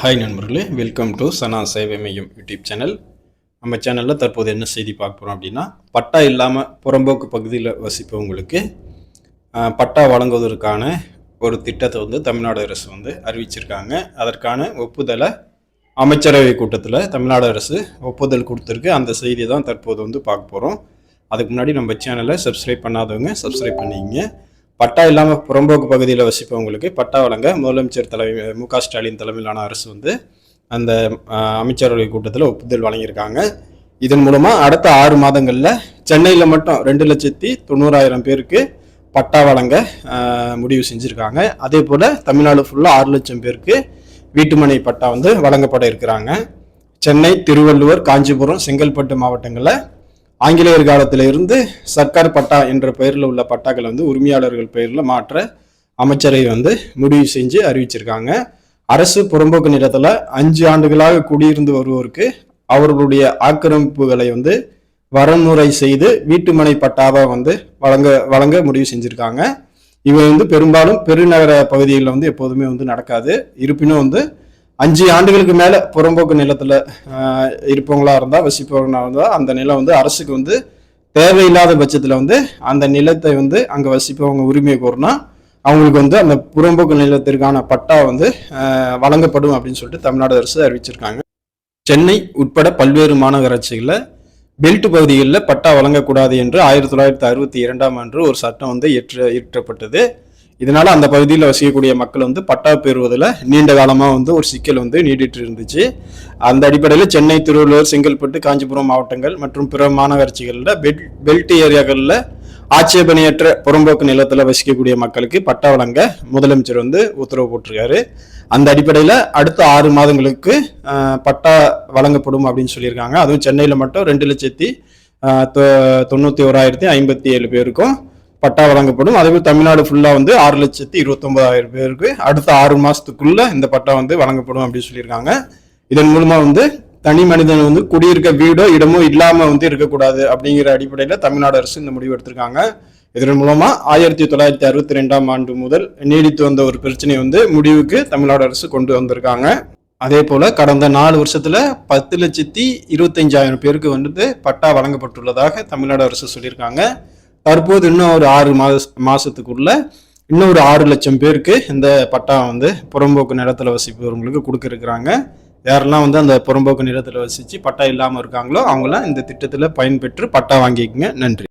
Hi நண்பர்களே welcome to சனா சேவை மையம் யூடியூப் சேனல் நம்ம சேனலில் தற்போது என்ன செய்தி பார்க்க போகிறோம் அப்படின்னா பட்டா இல்லாமல் புறம்போக்கு பகுதியில் வசிப்பவங்களுக்கு பட்டா வழங்குவதற்கான ஒரு திட்டத்தை வந்து தமிழ்நாடு அரசு வந்து அறிவிச்சிருக்காங்க. அதற்கான ஒப்புதலை அமைச்சரவை கூட்டத்தில் தமிழ்நாடு அரசு ஒப்புதல் கொடுத்துருக்கு. அந்த செய்தி தான் தற்போது வந்து பார்க்க போகிறோம் அதுக்கு முன்னாடி நம்ம சேனலை சப்ஸ்கிரைப் பண்ணாதவங்க சப்ஸ்கிரைப் பண்ணிக்கங்க. பட்டா இல்லாமல் புறம்போக்கு பகுதியில் வசிப்பவங்களுக்கு பட்டா வழங்க முதலமைச்சர் தலைமை மு க ஸ்டாலின் தலைமையிலான அரசு வந்து அந்த அமைச்சரவை கூட்டத்தில் ஒப்புதல் வழங்கியிருக்காங்க. இதன் மூலமாக அடுத்த ஆறு மாதங்களில் சென்னையில் மட்டும் ரெண்டு லட்சத்தி தொண்ணூறாயிரம் பேருக்கு பட்டா வழங்க முடிவு செஞ்சுருக்காங்க. அதே போல் தமிழ்நாடு ஃபுல்லாக ஆறு லட்சம் பேருக்கு வீட்டுமனை பட்டா வந்து வழங்கப்பட இருக்கிறாங்க. சென்னை திருவள்ளுவர் காஞ்சிபுரம் செங்கல்பட்டு மாவட்டங்களில் ஆங்கிலேயர் காலத்தில் இருந்து சர்க்கார் பட்டா என்ற பெயரில் உள்ள பட்டாக்களை வந்து உரிமையாளர்கள் பெயரில் மாற்ற அமைச்சரை வந்து முடிவு செஞ்சு அறிவிச்சிருக்காங்க. அரசு புறம்போக்கு நிலத்தில் அஞ்சு ஆண்டுகளாக குடியிருந்து வருவோருக்கு அவர்களுடைய ஆக்கிரமிப்புகளை வந்து வரன்முறை செய்து வீட்டுமனை பட்டாவை வந்து வழங்க வழங்க முடிவு செஞ்சுருக்காங்க. இவை வந்து பெரும்பாலும் பெருநகர பகுதிகளில் வந்து எப்போதுமே வந்து நடக்காது. இருப்பினும் வந்து அஞ்சு ஆண்டுகளுக்கு மேலே புறம்போக்கு நிலத்தில் இருப்பவங்களா இருந்தால் வசிப்பவங்களாக இருந்தால் அந்த நிலம் வந்து அரசுக்கு வந்து தேவையில்லாத பட்சத்தில் வந்து அந்த நிலத்தை வந்து அங்கே வசிப்பவங்க உரிமையை கோரினா அவங்களுக்கு வந்து அந்த புறம்போக்கு நிலத்திற்கான பட்டா வந்து வழங்கப்படும் அப்படின்னு சொல்லிட்டு தமிழ்நாடு அரசு அறிவிச்சிருக்காங்க. சென்னை உட்பட பல்வேறு மாநகராட்சிகளில் பெல்ட் பகுதிகளில் பட்டா வழங்கக்கூடாது என்று ஆயிரத்தி தொள்ளாயிரத்தி அறுபத்தி இரண்டாம் ஆண்டு ஒரு சட்டம் வந்து இயற்ற இயற்றப்பட்டது. இதனால அந்த பகுதியில் வசிக்கக்கூடிய மக்கள் வந்து பட்டா பெறுவதில் நீண்ட காலமாக வந்து ஒரு சிக்கல் வந்து நீடிட்டு இருந்துச்சு. அந்த அடிப்படையில் சென்னை திருவள்ளூர் செங்கல்பட்டு காஞ்சிபுரம் மாவட்டங்கள் மற்றும் பிற மாநகராட்சிகளில் பெல் பெல்ட் ஏரியாக்களில் ஆட்சேபணியற்ற புறம்போக்கு நிலத்தில் வசிக்கக்கூடிய மக்களுக்கு பட்டா வழங்க முதலமைச்சர் வந்து உத்தரவு போட்டிருக்காரு. அந்த அடிப்படையில் அடுத்த ஆறு மாதங்களுக்கு பட்டா வழங்கப்படும் அப்படின்னு சொல்லியிருக்காங்க. அதுவும் சென்னையில் மட்டும் ரெண்டு லட்சத்தி தொ- தொண்ணூற்றி ஓராயிரத்தி ஐம்பத்தி ஏழு பேருக்கும் பட்டா வழங்கப்படும். அதேபோல் தமிழ்நாடு ஃபுல்லாக வந்து ஆறு லட்சத்தி இருபத்தொம்பதாயிரம் பேருக்கு அடுத்த ஆறு மாதத்துக்குள்ளே இந்த பட்டா வந்து வழங்கப்படும் அப்படின்னு சொல்லியிருக்காங்க. இதன் மூலமாக வந்து தனி மனிதன் வந்து குடியிருக்க வீடோ இடமோ இல்லாமல் வந்து இருக்கக்கூடாது அப்படிங்கிற அடிப்படையில் தமிழ்நாடு அரசு இந்த முடிவு எடுத்திருக்காங்க. இதன் மூலமாக ஆயிரத்தி தொள்ளாயிரத்தி அறுபத்தி ரெண்டாம் ஆண்டு முதல் நீடித்து வந்த ஒரு பிரச்சனையை வந்து முடிவுக்கு தமிழ்நாடு அரசு கொண்டு வந்திருக்காங்க. அதே போல் கடந்த நாலு வருஷத்தில் பத்து லட்சத்தி இருபத்தஞ்சாயிரம் பேருக்கு வந்துட்டு பட்டா வழங்கப்பட்டுள்ளதாக தமிழ்நாடு அரசு சொல்லியிருக்காங்க. தற்போது இன்னும் ஒரு ஆறு மாத மாதத்துக்குள்ள இன்னும் ஒரு ஆறு லட்சம் பேருக்கு இந்த பட்டா வந்து புறம்போக்கு நிலத்தில் வசிப்பவர்களுக்கு கொடுக்க யாரெல்லாம் வந்து அந்த புறம்போக்கு நிலத்தில் வசித்து பட்டா இல்லாமல் இருக்காங்களோ அவங்களாம் இந்த திட்டத்தில் பயன்பெற்று பட்டா வாங்கிக்கங்க. நன்றி.